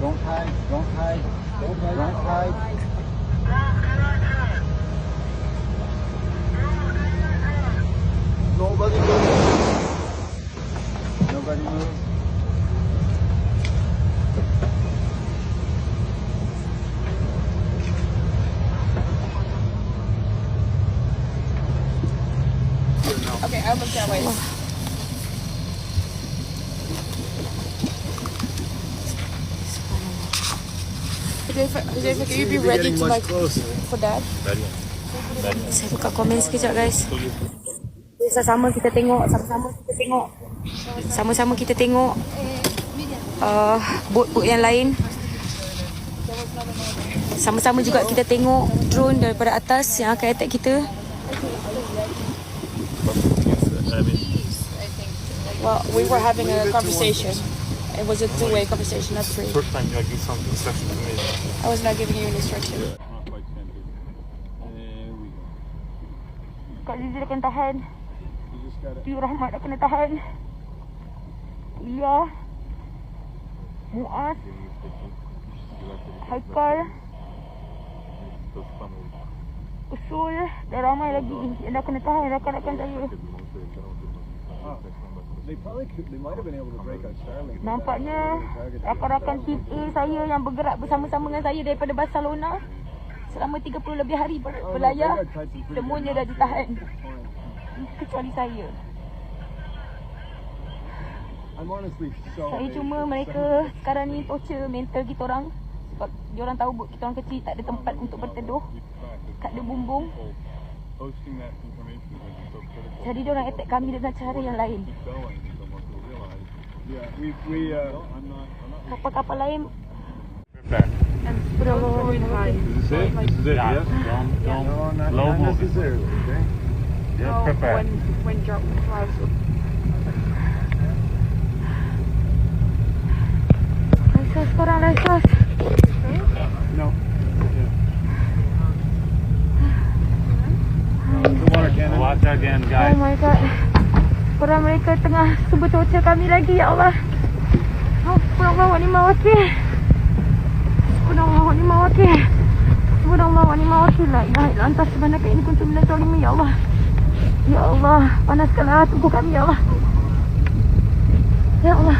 Don't hide. Don't hide. Don't hide. Don't hide. Nobody move. Nobody move. Okay, I looked that way. Huzaifa, Huzaifa, can you be ready to like for dad? Saya buka komen sekejap guys. Sama-sama kita tengok, sama-sama kita tengok. Sama-sama kita tengok uh, bot-bot yang lain. Sama-sama juga kita tengok drone daripada atas yang akan attack kita. Well, we were having a conversation. It was a two-way conversation, not three. First time you are giving some instruction to me. I was not giving you an instruction. Yeah. Kak Zizi akan tahan. Tiu Rahmat akan tahan. Lia. Muaz. Haikal. Usul. Dan ramai lagi. Yang dah kena tahan rakan-rakan saya. Could be more safe. I don't think that's They probably could, they might have been able to break out Starlink. Nampaknya rakan-rakan tim A saya yang bergerak bersama-sama dengan saya daripada Barcelona selama 30 lebih hari ber- berlayar semuanya dah ditahan kecuali saya. Saya cuma mereka sekarang ni torture mental kita orang sebab dia orang tahu kita orang kecil tak ada tempat untuk berteduh, tak ada bumbung. Posting that information is like so critical. Jadi dia orang attack kami dengan cara yang lain. Yeah, we, we, uh, I'm not, I'm not. Kapal-kapal lain berapa Is this it? This is it, yeah? Don't, don't, no, not, slow not moving. necessarily, okay? Yeah, prepare. when drop clouds Laisos korang Laisos. No. The water cannon. Watch again, Oh guys. my god. Korang mereka tengah torture kami lagi ya Allah. Oh, Subhanallah wa ni'mal wakil. Subhanallah wa ni'mal wakil. Subhanallah wa ni'mal wakil. La ilaha illa anta subhanaka inni kuntu minaz zalimin ya Allah. Ya Allah, panaskanlah tubuh kami ya Allah. Ya Allah.